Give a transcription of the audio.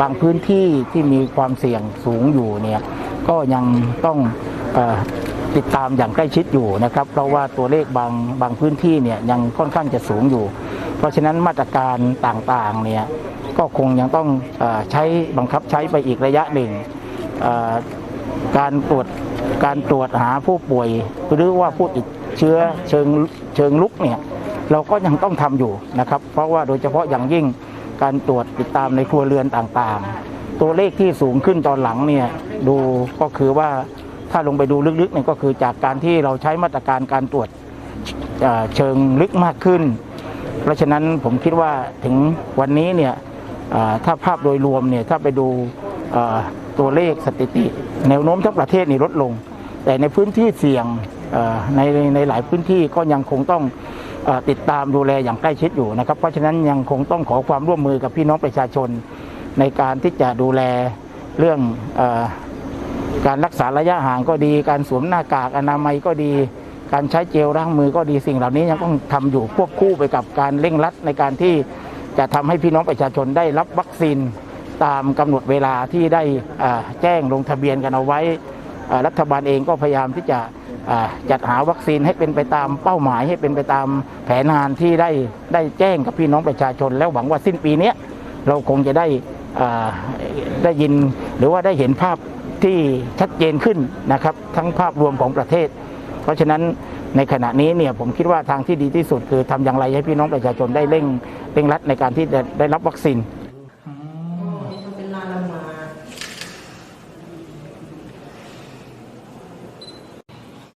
บางพื้นที่ที่มีความเสี่ยงสูงอยู่เนี่ยก็ยังต้องอติดตามอย่างใกล้ชิดอยู่นะครับเพราะว่าตัวเลขบางบางพื้นที่เนี่ยยังค่อนข้างจะสูงอยู่ เพราะฉะนั้นมาตรการต่างๆเนี่ยก็คงยังต้องอใช้บังคับใช้ไปอีกระยะหนึ่งการตรวจการตรวจหาผู้ป่วยหรือว่าผู้ติดเชื้อเชิงเชิงลุกเนี่ยเราก็ยังต้องทำอยู่นะครับ เพราะว่าโดยเฉพาะอย่างยิ่ง การตรวจติดตามในครัวเรือนต่างๆ ตัวเลขที่สูงขึ้นตอนหลังเนี่ยดูก็คือว่าถ้าลงไปดูลึกๆเนี่ยก็คือจากการที่เราใช้มาตรการการตรวจเชิงลึกมากขึ้น เพราะฉะนั้นผมคิดว่าถึงวันนี้เนี่ยถ้าภาพโดยรวมเนี่ยถ้าไปดูตัวเลขสถิติ แนวโน้มทั้งประเทศนี่ลดลง แต่ในพื้นที่เสี่ยงในในหลายพื้นที่ก็ยังคงต้อง ติดตามดูแลอย่างใกล้ชิดอยู่นะครับ เพราะฉะนั้นยังคงต้องขอความร่วมมือกับพี่น้องประชาชน ในการที่จะดูแลเรื่องอการรักษาระยะห่างก็ดี การสวมหน้ากากอนามัยก็ดี การใช้เจลล้างมือก็ดีสิ่งเหล่านี้ยังต้องทำอยู่ควบคู่ไปกับการเร่งรัดในการที่จะทำให้พี่น้องประชาชนได้รับวัคซีนตามกำหนดเวลาที่ได้แจ้งลงทะเบียนกันเอาไว้รัฐบาลเองก็พยายามที่จะ จัดหาวัคซีนให้เป็นไปตามเป้าหมายให้เป็นไปตามแผนงานที่ได้ได้แจ้งกับพี่น้องประชาชน แล้วหวังว่าสิ้นปีนี้เราคงจะได้ได้ยินหรือว่าได้เห็นภาพที่ชัดเจนขึ้นนะครับ ทั้งภาพรวมของประเทศ เพราะฉะนั้นในขณะนี้เนี่ยผมคิดว่าทางที่ดีที่สุดคือทำอย่างไรให้พี่น้องประชาชนได้เร่งเร่งรัดในการที่จะได้รับวัคซีน